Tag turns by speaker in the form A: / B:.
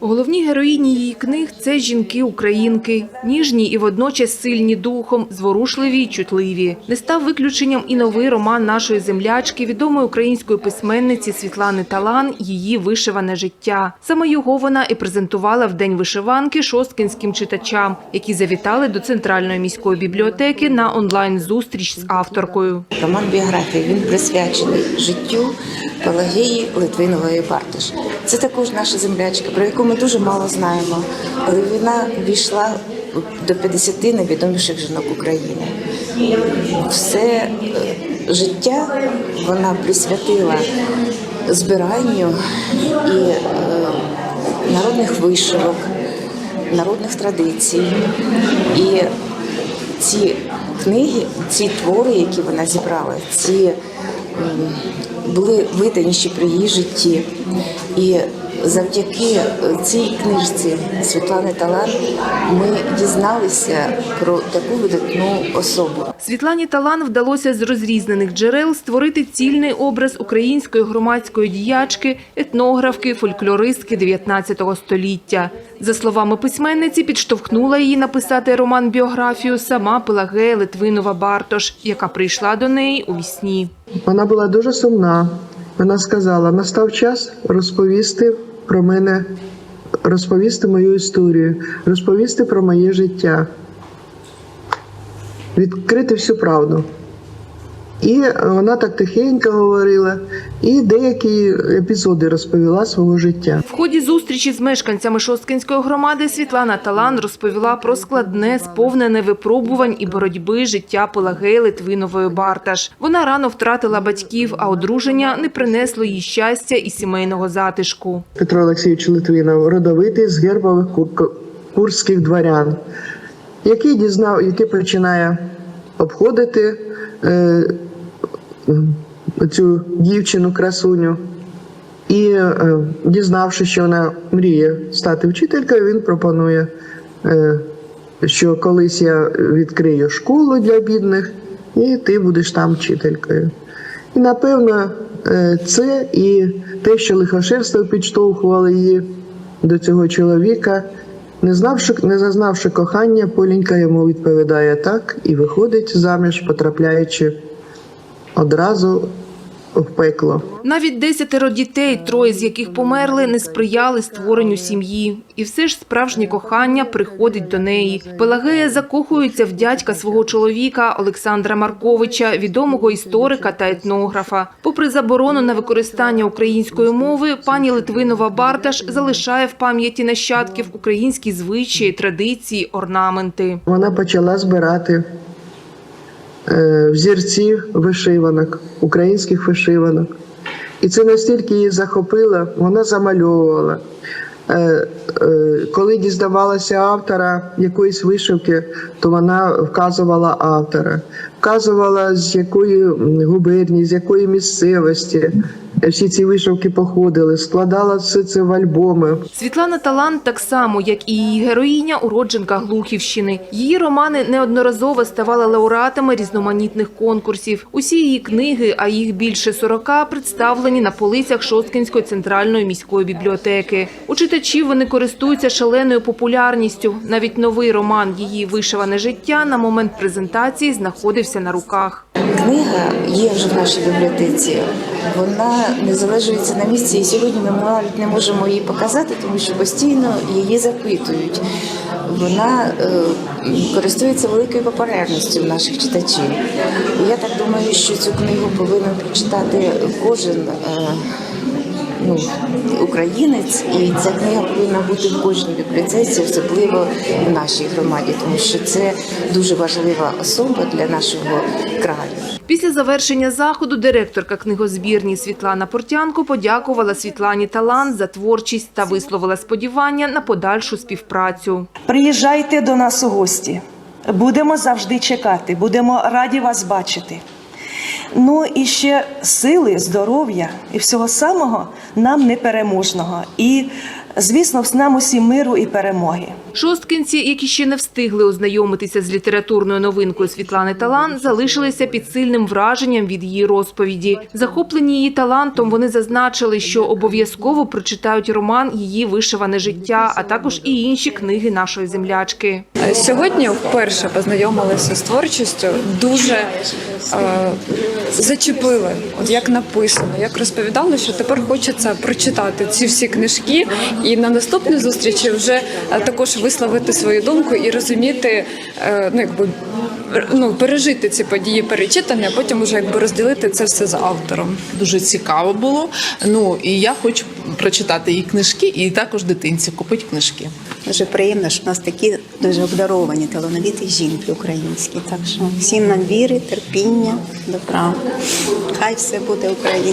A: Головні героїні її книг це жінки-українки, ніжні і водночас сильні духом, зворушливі й чутливі. Не став виключенням і новий роман нашої землячки, відомої української письменниці Світлани Талан «Її вишиване життя». Саме його вона і презентувала в день вишиванки шосткинським читачам, які завітали до центральної міської бібліотеки на онлайн-зустріч з авторкою.
B: Роман біографії він присвячений життю Пелагії Литвинової Бартиш. Це також наша землячка, про яку ми дуже мало знаємо, але вона війшла до 50 найвідоміших жінок України. Все е, життя вона присвятила збиранню і е, народних вишивок, народних традицій. І ці книги, ці твори, які вона зібрала, ці були видані ще при її житті. І завдяки цій книжці Світлани Талан ми дізналися про таку видатну особу.
A: Світлані Талан вдалося з розрізнених джерел створити цільний образ української громадської діячки, етнографки, фольклористки 19 століття. За словами письменниці, підштовхнула її написати роман-біографію сама Пелагея Литвинова Бартош, яка прийшла до неї у вісні.
C: Вона була дуже сумна. Вона сказала: настав час розповісти про мене, розповісти мою історію, розповісти про моє життя, відкрити всю правду. І вона так тихенько говорила, і деякі епізоди розповіла свого життя.
A: В ході зустрічі з мешканцями Шосткинської громади Світлана Талан розповіла про складне, сповнене випробувань і боротьби життя Пелагеї Литвинової Барташ. Вона рано втратила батьків, а одруження не принесло їй щастя і сімейного затишку.
C: Петро Олексійович Литвинов, родовитий з гербових кур- курських дворян, який дізнав, який починає обходити е, е, цю дівчину красуню. І е, дізнавшись, що вона мріє стати вчителькою, він пропонує, е, що колись я відкрию школу для бідних, і ти будеш там вчителькою. І напевно, е, це і те, що лихошерство підштовхувало її до цього чоловіка, не знавши, не зазнавши кохання, Полінька йому відповідає так і виходить заміж, потрапляючи одразу в пекло.
A: Навіть десятеро дітей, троє з яких померли, не сприяли створенню сім'ї. І все ж справжнє кохання приходить до неї. Пелагея закохується в дядька свого чоловіка Олександра Марковича, відомого історика та етнографа. Попри заборону на використання української мови, пані Литвинова Барташ залишає в пам'яті нащадків українські звичаї, традиції, орнаменти.
C: Вона почала збирати е, взірці вишиванок, українських вишиванок. І це настільки її захопило, вона замальовувала. Е, е, Коли дізнавалася автора якоїсь вишивки, то вона вказувала автора, вказувала з якої губернії, з якої місцевості всі ці вишивки походили, складала все це в альбоми.
A: Світлана Талант так само, як і її героїня, уродженка Глухівщини. Її романи неодноразово ставали лауреатами різноманітних конкурсів. Усі її книги, а їх більше 40, представлені на полицях Шосткинської центральної міської бібліотеки. У читачів вони користуються шаленою популярністю. Навіть новий роман «Її вишиване життя» на момент презентації знаходився на руках.
B: Книга є вже в нашій бібліотеці. Вона не залежується на місці, і сьогодні ми навіть не можемо її показати, тому що постійно її запитують. Вона е, користується великою популярністю в наших читачів. Я так думаю, що цю книгу повинен прочитати кожен. Ну, українець, і ця книга повинна бути в кожній бібліотеці, особливо в нашій громаді, тому що це дуже важлива особа для нашого краю.
A: Після завершення заходу директорка книгозбірні Світлана Портянко подякувала Світлані Талант за творчість та висловила сподівання на подальшу співпрацю.
D: Приїжджайте до нас у гості. Будемо завжди чекати, будемо раді вас бачити. Ну і ще сили, здоров'я і всього самого нам непереможного. І Звісно, нам усім миру і перемоги.
A: Шосткинці, які ще не встигли ознайомитися з літературною новинкою Світлани Талан, залишилися під сильним враженням від її розповіді. Захоплені її талантом, вони зазначили, що обов'язково прочитають роман Її вишиване життя, а також і інші книги нашої землячки.
E: Сьогодні вперше познайомилася з творчістю, дуже е, зачепили, от як написано, як розповідали, що тепер хочеться прочитати ці всі книжки і на наступній зустрічі вже е, також висловити свою думку і розуміти, е, ну якби ну, пережити ці події перечитання, а потім вже якби розділити це все з автором.
F: Дуже цікаво було. Ну і я хочу прочитати і книжки, і також дитинці купити книжки.
G: Дуже приємно, що в нас такі дуже обдаровані, талановіті жінки українські. Так що всім нам віри, терпіння, добра. Хай все буде Україна.